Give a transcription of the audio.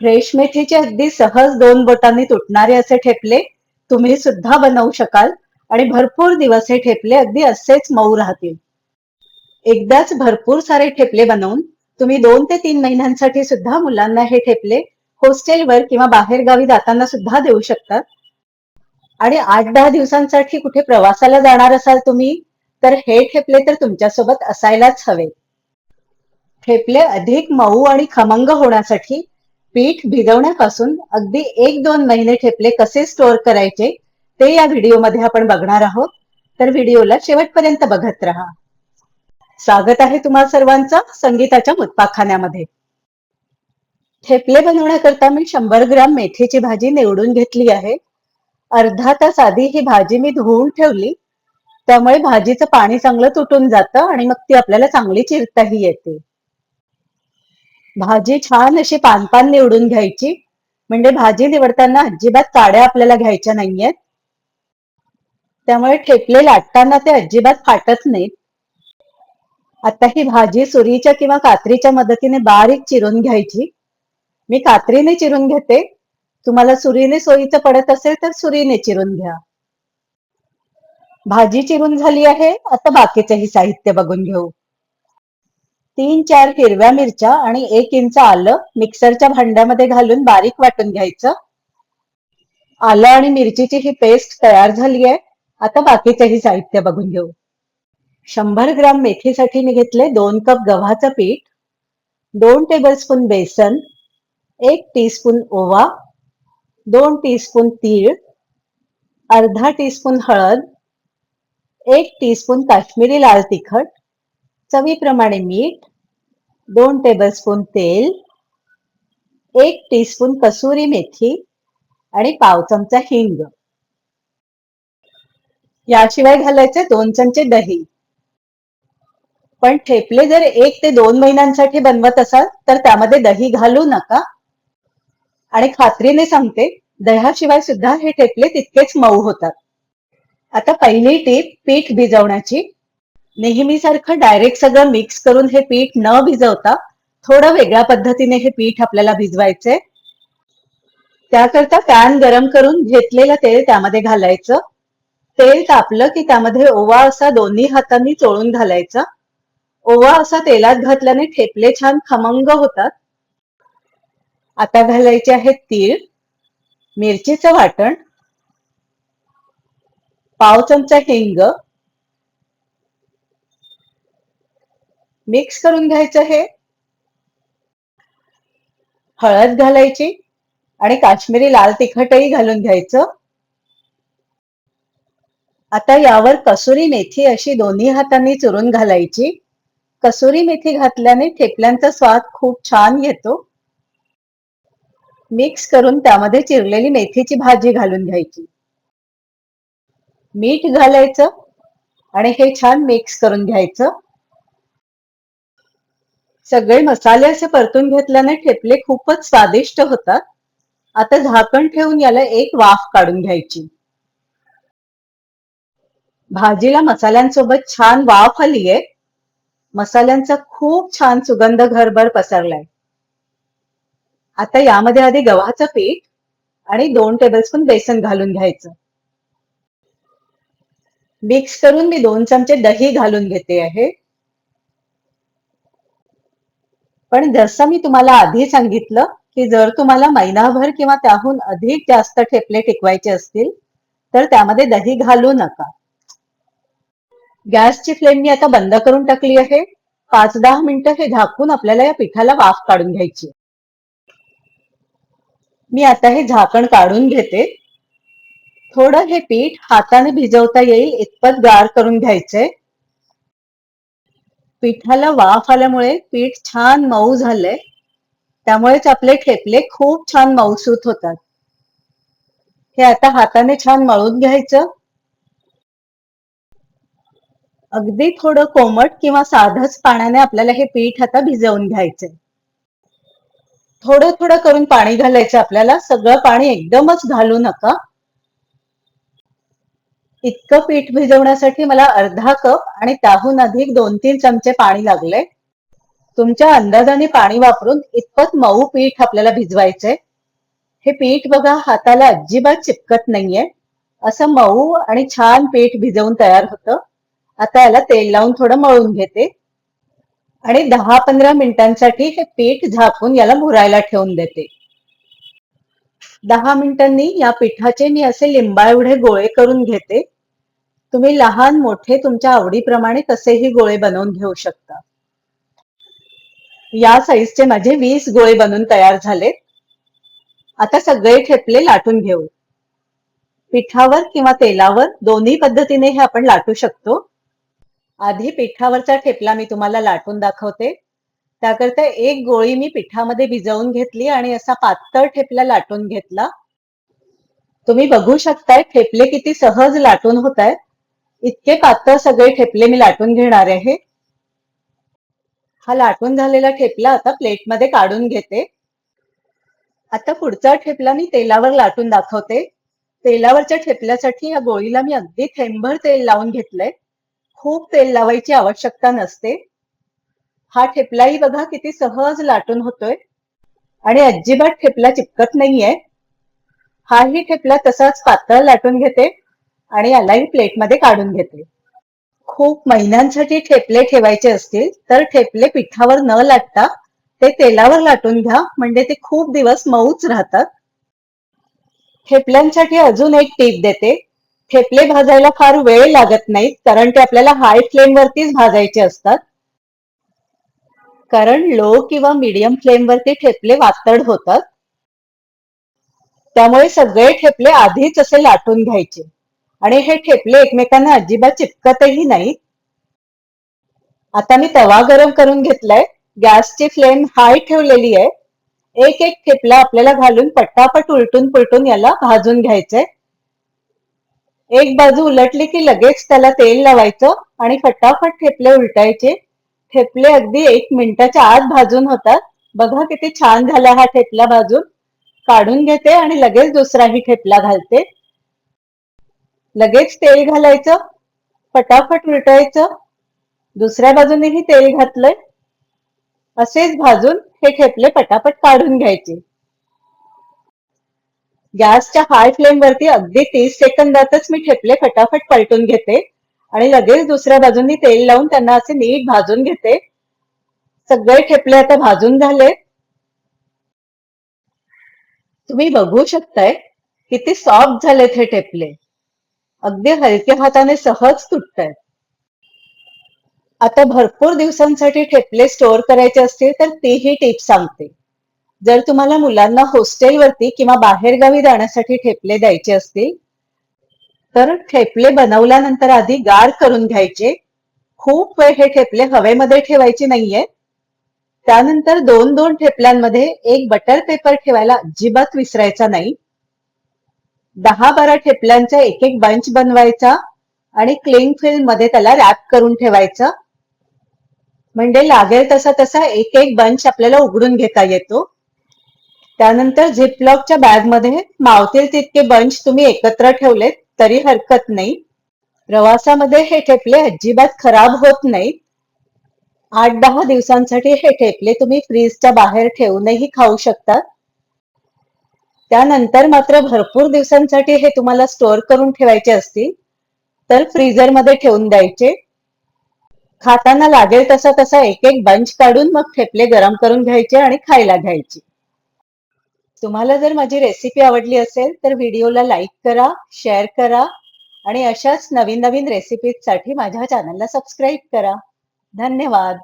Fresh मेथीचे अगदी सहज दोन बोटांनी तुटणारे असे ठेपले तुम्ही सुद्धा बनवू शकाल आणि भरपूर दिवस हे ठेपले अगदी असेच मऊ राहतील. एकदाच भरपूर सारे ठेपले बनवून तुम्ही दोन ते तीन महिन्यांसाठी सुद्धा मुलांना हे ठेपले हॉस्टेलवर किंवा बाहेर गावी जाताना सुद्धा देऊ शकतात. आणि आठ दहा दिवसांसाठी कुठे प्रवासाला जाणार असाल तुम्ही तर हे ठेपले तर तुमच्यासोबत असायलाच हवे. ठेपले अधिक मऊ आणि खमंग होण्यासाठी पीठ भिजवण्यापासून अगदी एक दोन महिने ठेपले कसे स्टोअर करायचे ते या व्हिडिओमध्ये आपण बघणार आहोत. तर व्हिडिओला शेवटपर्यंत बघत राहा. स्वागत आहे तुम्हा सर्वांचं संगीताच्या मुतपाखान्यामध्ये. ठेपले बनवण्याकरता मी शंभर ग्राम मेथीची भाजी निवडून घेतली आहे. अर्धा तास आधी ही भाजी मी धुवून ठेवली. त्यामुळे भाजीचं पाणी चांगलं तुटून जातं आणि मग ती आपल्याला चांगली चिरताही येते. भाजी छान अशी पानपान निवडून घ्यायची. म्हणजे भाजी निवडताना अजिबात काड्या आपल्याला घ्यायच्या नाहीयेत. त्यामुळे ठेपले लाटताना ते अजिबात फाटत नाहीत. आता ही भाजी सुरीच्या किंवा कात्रीच्या मदतीने बारीक चिरून घ्यायची. मी कात्रीने चिरून घेते. तुम्हाला सुरीने सोयीचं पडत असेल तर सुरीने चिरून घ्या. भाजी चिरून झाली आहे. आता बाकीचेही साहित्य बघून घेऊ. तीन चार हिरव्या मिरच्या आणि एक इंच आलं मिक्सरच्या भांड्यामध्ये घालून बारीक वाटून घ्यायचं. आलं आणि मिरचीची ही पेस्ट तयार झाली आहे. आता बाकीचेही साहित्य बघून घेऊ. शंभर ग्राम मेथीसाठी मी घेतले दोन कप गव्हाचं पीठ दोन टेबलस्पून बेसन एक टीस्पून ओवा दोन टीस्पून तीळ अर्धा टीस्पून हळद एक टीस्पून काश्मीरी लाल तिखट चवीप्रमाणे मीठ दोन टेबलस्पून तेल एक टीस्पून कसुरी मेथी आणि पाव चमचा हिंग. याशिवाय घालायचे दोन चमचे दही. पण ठेपले जर एक ते दोन महिन्यांसाठी बनवत असाल तर त्यामध्ये दही घालू नका. आणि खात्रीने सांगते दह्याशिवाय सुद्धा हे ठेपले तितकेच मऊ होतात. आता पहिली टीप पीठ भिजवण्याची. नेहमीसारखं डायरेक्ट सगळं मिक्स करून हे पीठ न भिजवता थोडं वेगळ्या पद्धतीने हे पीठ आपल्याला भिजवायचंय. त्याकरता पॅन गरम करून घेतलेलं तेल त्यामध्ये घालायचं. तेल तापलं की त्यामध्ये ओवा असा दोन्ही हातांनी चोळून घालायचा. ओवा असा तेलात घातल्याने ठेपले छान खमंग होतात. आता घालायचे आहेत तीळ मिरचीचं वाटण पाव चमचा हिंग मिक्स करून घ्यायचं हे. हळद घालायची आणि काश्मीरी लाल तिखटही घालून घ्यायचं. आता यावर कसुरी मेथी अशी दोन्ही हातांनी चुरून घालायची. कसुरी मेथी घातल्याने ठेपल्यांचा स्वाद खूप छान येतो. मिक्स करून त्यामध्ये चिरलेली मेथीची भाजी घालून घ्यायची. मीठ घालायचं आणि हे छान मिक्स करून घ्यायचं. सगळे मसाले असे परतून घेतल्याने ठेपले खूपच स्वादिष्ट होतात. आता झाकण ठेवून याला एक वाफ काढून घ्यायची. भाजीला मसाल्यांसोबत छान वाफ आलीये मसाल्यांचा खूप छान सुगंध घरभर पसरलाय. आता यामध्ये आधी गव्हाचं पीठ आणि दोन टेबलस्पून बेसन घालून घ्यायचं. मिक्स करून मी दोन चमचे दही घालून घेते आहे. पण जसं मी तुम्हाला आधी सांगितलं की जर तुम्हाला महिनाभर किंवा त्याहून अधिक जास्त ठेपले टिकवायचे असतील तर त्यामध्ये दही घालू नका. गॅसची फ्लेम मी आता बंद करून टाकली आहे. पाच दहा मिनिटं हे झाकून आपल्याला या पिठाला वाफ काढून घ्यायची. मी आता हे झाकण काढून घेते. थोडं हे पीठ हाताने भिजवता येईल इतपत गार करून घ्यायचंय पिठाला वाफ आल्यामुळे पीठ छान मऊ झालंय. त्यामुळेच आपले ठेपले खूप छान मऊसूत होतात. हे आता हाताने छान मळून घ्यायचं. अगदी थोडं कोमट किंवा साधच पाण्याने आपल्याला हे पीठ आता भिजवून घ्यायचंय. थोडं थोडं करून पाणी घालायचं आपल्याला. सगळं पाणी एकदमच घालू नका. इतकं पीठ भिजवण्यासाठी मला अर्धा कप आणि त्याहून अधिक दोन तीन चमचे पाणी लागले तुमच्या अंदाजाने पाणी वापरून इतपत मऊ पीठ आपल्याला भिजवायचंय. हे पीठ बघा हाताला अजिबात चिपकत नाहीये. असं मऊ आणि छान पीठ भिजवून तयार होतं. आता याला तेल लावून थोडं मळून घेते. आणि दहा पंधरा मिनिटांसाठी हे पीठ झाकून याला मुरायला ठेवून देते. दहा मिनिटांनी या पिठाचे मी असे लिंबा एवढे गोळे करून घेते. तुम्ही लहान मोठे तुमच्या आवडीप्रमाणे कसेही गोळे बनवून घेऊ शकता. या साईजचे माझे वीस गोळे बनून तयार झालेत. आता सगळे ठेपले लाटून घेऊ. पिठावर किंवा तेलावर दोन्ही पद्धतीने हे आपण लाटू शकतो. आधी पिठावरचा ठेपला मी तुम्हाला लाटून दाखवते. त्याकरता एक गोळी मी पिठामध्ये भिजवून घेतली आणि असा पातळ ठेपला लाटून घेतला. तुम्ही बघू शकताय ठेपले किती सहज लाटून होत आहेत इतके पातळ सगळे ठेपले मी लाटून घेणार आहे. हा लाटून झालेला ठेपला आता प्लेटमध्ये काढून घेते. आता पुढचा ठेपला मी तेलावर लाटून दाखवते. तेलावरच्या ठेपल्यासाठी या गोळीला मी अगदी थेंबभर तेल लावून घेतलंय. खूप तेल लावायची आवश्यकता नसते. हा ठेपलाही बघा किती सहज लाटून होतोय. आणि अजिबात ठेपला चिपकत नाहीये. हाही ठेपला तसाच पातळ लाटून घेते आणि यालाही प्लेटमध्ये काढून घेते. खूप महिन्यांसाठी ठेपले ठेवायचे असतील तर ठेपले पिठावर न लाटता ते तेलावर लाटून घ्या म्हणजे ते खूप दिवस मऊच राहतात. ठेपल्यांसाठी अजून एक टीप देते. ठेपले भाजायला फार वेळ लागत नाहीत कारण ते आपल्याला हाय फ्लेमवरतीच भाजायचे असतात. कारण लो किंवा मीडियम फ्लेम वरती ठेपले वातड होतात. त्यामुळे सगळे ठेपले आधीच असे लाटून घ्यायचे. आणि हे ठेपले एकमेकांना अजिबात चिपकतही नाही आता मी तवा गरम करून घेतलाय. गॅसची फ्लेम हाय ठेवलेली आहे. एक एक ठेपला आपल्याला घालून पटापट उलटून पुलटून याला भाजून घ्यायचंय. एक बाजू उलटली की लगेच त्याला तेल लावायचं आणि फटाफट ठेपले उलटायचे. ठेपले अगदी एक मिनिटाच्या आत भाजून होतात. बघा किती छान झाला हा ठेपला भाजून. काढून घेते आणि लगेच दुसराही ठेपला घालते. लगेच तेल घालायचं. फटाफट विटायचं दुसऱ्या बाजूनेही तेल घातलंय. असेच भाजून हे ठेपले पटापट काढून घ्यायचे. गॅसच्या हाय फ्लेम वरती अगदी तीस सेकंदातच मी ठेपले फटाफट पलटून घेते. आणि लगेच दुसऱ्या बाजूनी तेल लावून त्यांना असे नीट भाजून घेते. सगळे ठेपले आता भाजून झाले. तुम्ही बघू शकताय किती सॉफ्ट झालेत हे ठेपले. अगदी हलक्या हाताने सहज तुटतायत. आता भरपूर दिवसांसाठी ठेपले स्टोअर करायचे असतील तर तीही टिप सांगते. जर तुम्हाला मुलांना हॉस्टेलवरती किंवा बाहेरगावी जाण्यासाठी ठेपले द्यायचे असतील तर ठेपले बनवल्यानंतर आधी गार करून घ्यायचे. खूप वेळ हे ठेपले हवेमध्ये ठेवायचे नाहीये. त्यानंतर दोन दोन ठेपल्यांमध्ये एक बटर पेपर ठेवायला अजिबात विसरायचा नाही. दहा बारा ठेपल्यांचा एक एक बंच बनवायचा आणि क्लिंग फिल्ममध्ये त्याला रॅप करून ठेवायचा. म्हणजे लागेल तसा तसा एक एक बंच आपल्याला उघडून घेता येतो. त्यानंतर झिपलॉकच्या बॅगमध्ये मावतील तितके बंच तुम्ही एकत्र ठेवलेत. तरी हरकत नाही. प्रवासामध्ये हे ठेपले अजिबात खराब होत नाहीत. आठ दहा दिवसांसाठी हे ठेपले तुम्ही फ्रीजच्या बाहेर ठेवूनही खाऊ शकतात त्यानंतर मात्र भरपूर दिवसांसाठी हे तुम्हाला स्टोअर करून ठेवायचे असतील. तर फ्रीजरमध्ये ठेवून द्यायचे. खाताना लागेल तसा तसा एक एक बंच काढून मग ठेपले गरम करून घ्यायचे आणि खायला घ्यायचे. तुम्हाला जर माझी रेसिपी आवडली असेल तर व्हिडिओला लाईक करा शेअर करा आणि अशाच नवीन नवीन रेसिपीजसाठी माझ्या चॅनलला सबस्क्राईब करा. धन्यवाद.